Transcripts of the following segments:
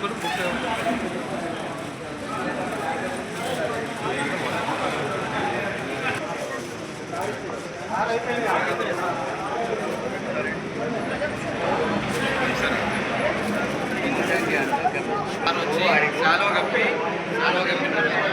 చాలా ఒకరు బుక్ చాలా కప్పి చాలా కప్పి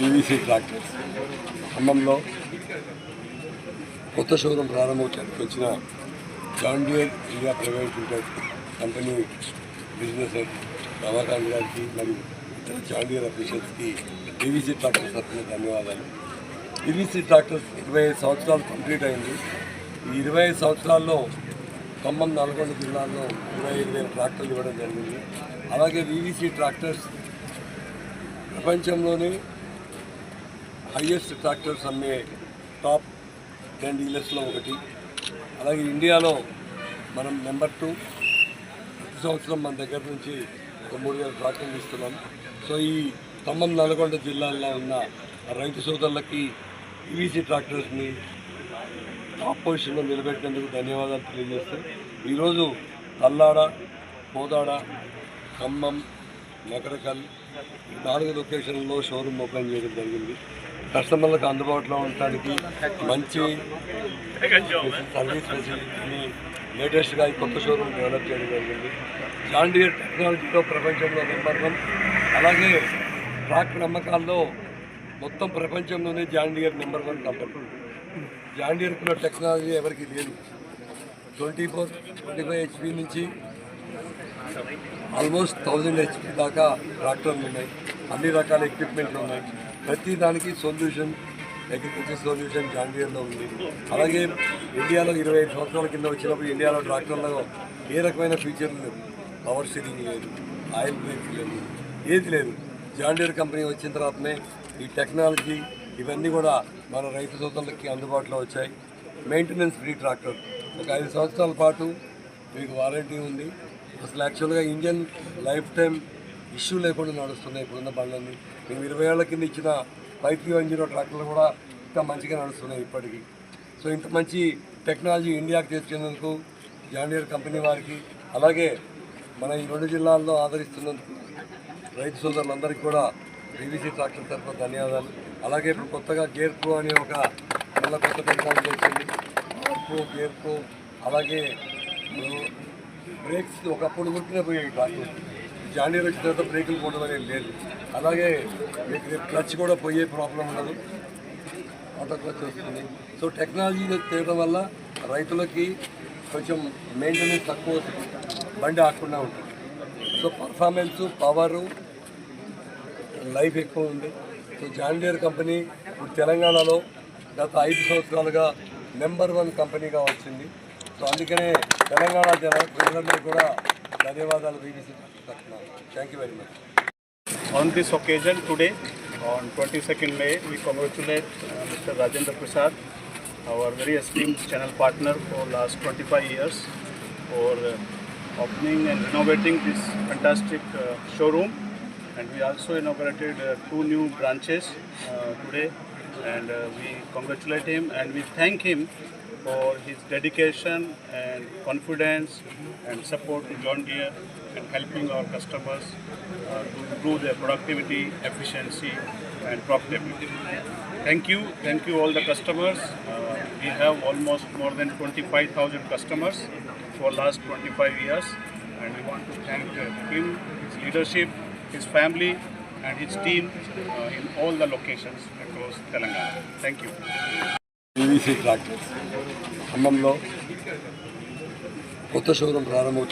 పీవీసీ ట్రాక్టర్స్ ఖమ్మంలో కొత్త షోరూమ్ ప్రారంభోత్సవానికి వచ్చిన John Deere India private limited company business Ramakant గారికి మరియు ఇతర జాన్ అఫీషియల్స్కి పీవీసీ ట్రాక్టర్స్ తరఫున ధన్యవాదాలు. పీవీసీ ట్రాక్టర్స్ ఇరవై ఐదు సంవత్సరాలు కంప్లీట్ అయింది. ఈ ఇరవై ఐదు సంవత్సరాల్లో ఖమ్మం నల్గొండ జిల్లాలో ఇరవై ఐదు వేల ట్రాక్టర్లు ఇవ్వడం జరిగింది. అలాగే వీవీసీ ట్రాక్టర్స్ ప్రపంచంలోనే హయ్యెస్ట్ ట్రాక్టర్స్ అమ్మే టాప్ టెన్ డీలర్స్లో ఒకటి. అలాగే ఇండియాలో మనం నెంబర్ టూ. ప్రతి సంవత్సరం మన దగ్గర నుంచి ఒక మూడు వేల ట్రాక్టర్లు ఇస్తున్నాం. సో ఈ ఖమ్మం నల్గొండ జిల్లాల్లో ఉన్న రైతు సోదరులకి ఈవీసీ ట్రాక్టర్స్ని టాప్ పొజిషన్లో నిలబెట్టినందుకు ధన్యవాదాలు తెలియజేస్తూ ఈరోజు తల్లాడ పోదాడ ఖమ్మం నకరకల్ నాలుగు లొకేషన్లో షోరూమ్ ఓపెన్ చేయడం జరిగింది. కస్టమర్లకు అందుబాటులో ఉండటానికి మంచి సర్వీస్ ఫెసిలిటీని లేటెస్ట్గా ఈ కొత్త షోరూమ్ డెవలప్ చేయడం జరిగింది. జాండియర్ టెక్నాలజీలో ప్రపంచంలో నెంబర్ వన్. అలాగే ట్రాక్ నమ్మకాల్లో మొత్తం ప్రపంచంలోనే John Deere number one company. జాండియర్కున్న technology ఎవరికి లేదు. Twenty four twenty five HP నుంచి ఆల్మోస్ట్ థౌజండ్ హెచ్పి దాకా ట్రాక్టర్లు ఉన్నాయి. అన్ని రకాల ఎక్విప్మెంట్లు ఉన్నాయి. ప్రతి దానికి సొల్యూషన్ అగ్రికల్చర్ సొల్యూషన్ జాండియర్లో ఉంది. అలాగే ఇండియాలో ఇరవై ఐదు సంవత్సరాల కింద వచ్చినప్పుడు ఇండియాలో ట్రాక్టర్లో ఏ రకమైన ఫీచర్లు లేవు. పవర్ స్టీరింగ్ లేదు ఆయిల్ బ్రేక్ లేదు ఏది లేదు. జాండియర్ కంపెనీ వచ్చిన తర్వాతనే ఈ టెక్నాలజీ ఇవన్నీ కూడా మన రైతు సోదరులకి అందుబాటులో వచ్చాయి. మెయింటెనెన్స్ ఫ్రీ ట్రాక్టర్ ఒక ఐదు సంవత్సరాల పాటు మీకు వారంటీ ఉంది. అసలు యాక్చువల్గా ఇంజన్ లైఫ్ టైం ఇష్యూ లేకుండా నడుస్తున్నాయి. ఇప్పుడున్న బండ్లన్నీ. మేము ఇరవై ఏళ్ళ కింద ఇచ్చిన ఫైవ్ త్రీ వన్ జీరో ట్రాక్టర్లు కూడా ఇంకా మంచిగా నడుస్తున్నాయి ఇప్పటికీ. సో ఇంత మంచి టెక్నాలజీ ఇండియాకి తెచ్చినందుకు జాండియర్ కంపెనీ వారికి అలాగే మన ఈ రెండు జిల్లాల్లో ఆదరిస్తున్నందుకు రైతు సోదరులందరికీ కూడా బీవీసీ ట్రాక్టర్ తరఫున ధన్యవాదాలు. అలాగే ఇప్పుడు కొత్తగా గేర్ ప్రో అనే ఒక మళ్ళీ కొత్త టెక్నాలజీ వచ్చింది ప్రో గేర్ ప్రో అలాగే బ్రేక్స్ ఒకప్పుడు గుర్తునే పోయాయి ట్రాక్టర్ జాండీర్ వచ్చిన తర్వాత బ్రేకులు పోవడం అనేది లేదు. అలాగే మీకు క్లచ్ కూడా పోయే ప్రాబ్లం ఉండదు. ఆటో క్లచ్ వస్తుంది. సో టెక్నాలజీ తేవడం వల్ల రైతులకి కొంచెం మెయింటెనెన్స్ తక్కువ బండి ఆకుండా ఉంటుంది. సో పర్ఫార్మెన్స్ పవరు లైఫ్ ఎక్కువ ఉంది. సో జాండియర్ కంపెనీ ఇప్పుడు తెలంగాణలో గత ఐదు సంవత్సరాలుగా నెంబర్ వన్ కంపెనీగా వచ్చింది. సో అందుకనే తెలంగాణ జన ప్రజలందరూ కూడా ధన్యవాదాలు బీబీసీ తరఫున thank you very much On this occasion today, on 22nd May, we congratulate uh, Mr. Rajendra Prasad, our very esteemed channel partner for last 25 years, for uh, opening and renovating this fantastic uh, showroom. And we also inaugurated uh, two new branches uh, today, and uh, we congratulate him and we thank him for his dedication and confidence and support to John Deere and helping our customers uh, to improve their productivity, efficiency, and profitability. Thank you, thank you all the customers. Uh, we have almost more than 25,000 customers for last 25 years, and we want to thank uh, him, his leadership, his family, and his team uh, in all the locations across Telangana. Thank you. PVC tractors ఖమ్మంలో కొత్త showroom ప్రారంభం